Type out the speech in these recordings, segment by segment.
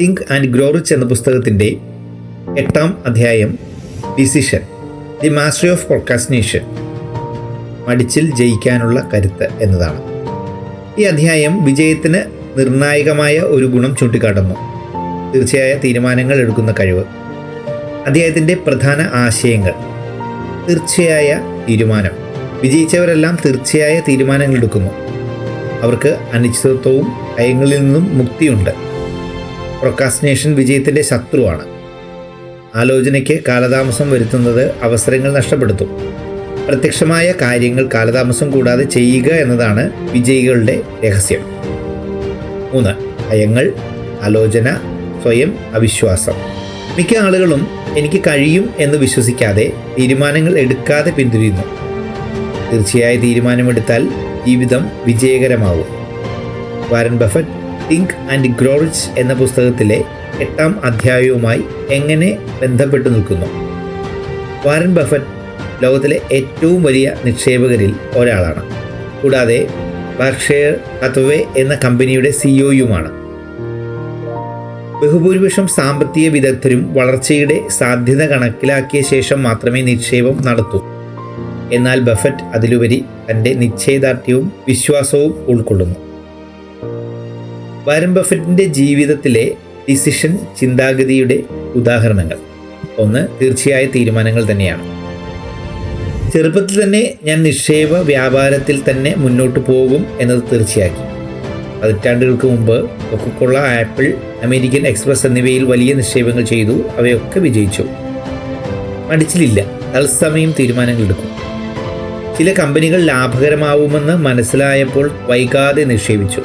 Think and grow rich എന്ന പുസ്തകത്തിന്റെ എട്ടാം അധ്യായം decision the mastery of procrastination മടിച്ചിൽ ജയിക്കാനുള്ള കരുത്ത് എന്നതാണ്. ഈ അധ്യായം വിജയത്തിന് നിർണായകമായ ഒരു ഗുണം ചൂണ്ടിക്കാട്ടുന്നു. തീർച്ചയായ തീരുമാനങ്ങൾ എടുക്കുന്ന കഴിവ്. അദ്ദേഹത്തിന്റെ പ്രധാന ആശയങ്ങൾ. തീർച്ചയായ തീരുമാനം. വിജയിച്ചവരെല്ലാം തീർച്ചയായ തീരുമാനങ്ങൾ എടുക്കുന്നു. അവർക്ക് അനിശ്ചിതത്വവും ഭയങ്ങളിൽ നിന്നും മുക്തിയുണ്ട്. പ്രൊക്കാസ്റ്റിനേഷൻ വിജയത്തിന്റെ ശത്രുവാണ്. ആലോചനയ്ക്ക് കാലതാമസം വരുത്തുന്നത് അവസരങ്ങൾ നഷ്ടപ്പെടുത്തും. പ്രത്യക്ഷമായ കാര്യങ്ങൾ കാലതാമസം കൂടാതെ ചെയ്യുക എന്നതാണ് വിജയികളുടെ രഹസ്യം. മൂന്ന് ഭയങ്ങൾ ആലോചന സ്വയം അവിശ്വാസം. മിക്ക ആളുകളും എനിക്ക് കഴിയും എന്ന് വിശ്വസിക്കാതെ തീരുമാനങ്ങൾ എടുക്കാതെ പിന്തുടരുന്നു തീർച്ചയായ തീരുമാനമെടുത്താൽ ജീവിതം വിജയകരമാവും. Warren Buffett think and grow rich എന്ന പുസ്തകത്തിലെ എട്ടാം അധ്യായവുമായി എങ്ങനെ ബന്ധപ്പെട്ടു നിൽക്കുന്നു? വാരൻ ബഫറ്റ് ലോകത്തിലെ ഏറ്റവും വലിയ നിക്ഷേപകരിൽ ഒരാളാണ്. കൂടാതെ ബർഷെയർ ഹത്വേ എന്ന കമ്പനിയുടെ സിഇഒയുമാണ് ബഹുഭൂരിപക്ഷം സാമ്പത്തിക വിദഗ്ധരും വളർച്ചയുടെ സാധ്യത കണക്കിലാക്കിയ ശേഷം മാത്രമേ നിക്ഷേപം നടത്തൂ. എന്നാൽ ബഫറ്റ് അതിലുപരി തന്റെ നിശ്ചയദാർഢ്യവും വിശ്വാസവും ഉൾക്കൊള്ളുന്നു. വാരൻ ജീവിതത്തിലെ ഡിസിഷൻ ചിന്താഗതിയുടെ ഉദാഹരണങ്ങൾ. ഒന്ന് തീർച്ചയായ തീരുമാനങ്ങൾ തന്നെയാണ്. ചെറുപ്പത്തിൽ തന്നെ ഞാൻ നിക്ഷേപ വ്യാപാരത്തിൽ തന്നെ മുന്നോട്ട് പോകും എന്നത് തീർച്ചയാക്കി. പതിറ്റാണ്ടുകൾക്ക് മുമ്പ് കൊക്കക്കോള ആപ്പിൾ അമേരിക്കൻ എക്സ്പ്രസ് എന്നിവയിൽ വലിയ നിക്ഷേപങ്ങൾ ചെയ്തു അവയൊക്കെ വിജയിച്ചു. മടിച്ചിലില്ല തത്സമയം തീരുമാനങ്ങൾ എടുക്കും. ചില കമ്പനികൾ ലാഭകരമാവുമെന്ന് മനസ്സിലായപ്പോൾ വൈകാതെ നിക്ഷേപിച്ചു.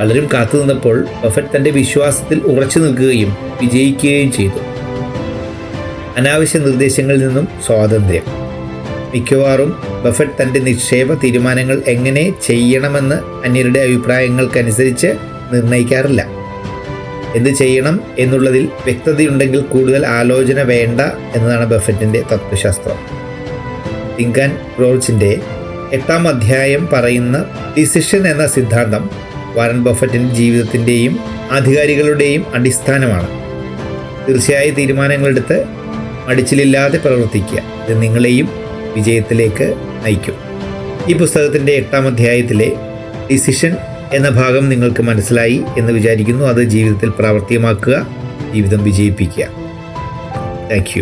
പലരും കാത്തു നിന്നപ്പോൾ ബഫറ്റ് തന്റെ വിശ്വാസത്തിൽ ഉറച്ചു നിൽക്കുകയും വിജയിക്കുകയും ചെയ്തു. അനാവശ്യ നിർദ്ദേശങ്ങളിൽ നിന്നും സ്വാതന്ത്ര്യം. മിക്കവാറും ബഫറ്റ് തന്റെ നിക്ഷേപ തീരുമാനങ്ങൾ എങ്ങനെ ചെയ്യണമെന്ന് അന്യരുടെ അഭിപ്രായങ്ങൾക്കനുസരിച്ച് നിർണയിക്കാറില്ല. എന്ത് ചെയ്യണം എന്നുള്ളതിൽ വ്യക്തതയുണ്ടെങ്കിൽ കൂടുതൽ ആലോചന വേണ്ട എന്നതാണ് ബഫറ്റിന്റെ തത്വശാസ്ത്രം. തിങ്ക് ആൻഡ് റോൾസിന്റെ എട്ടാം അധ്യായം പറയുന്ന ഡിസിഷൻ എന്ന സിദ്ധാന്തം വാരൻ ബഫറ്റിന്റെ ജീവിതത്തിന്റെയും അധികാരികളുടെയും അടിസ്ഥാനമാണ്. തീർച്ചയായ തീരുമാനങ്ങളെടുത്ത് മടിച്ചിലില്ലാതെ പ്രവർത്തിക്കുക. ഇത് നിങ്ങളെയും വിജയത്തിലേക്ക് നയിക്കും. ഈ പുസ്തകത്തിന്റെ എട്ടാം അധ്യായത്തിലെ ഡിസിഷൻ എന്ന ഭാഗം നിങ്ങൾക്ക് മനസ്സിലായി എന്ന് വിചാരിക്കുന്നു. അത് ജീവിതത്തിൽ പ്രാവർത്തികമാക്കുക ജീവിതം വിജയിപ്പിക്കുക. താങ്ക്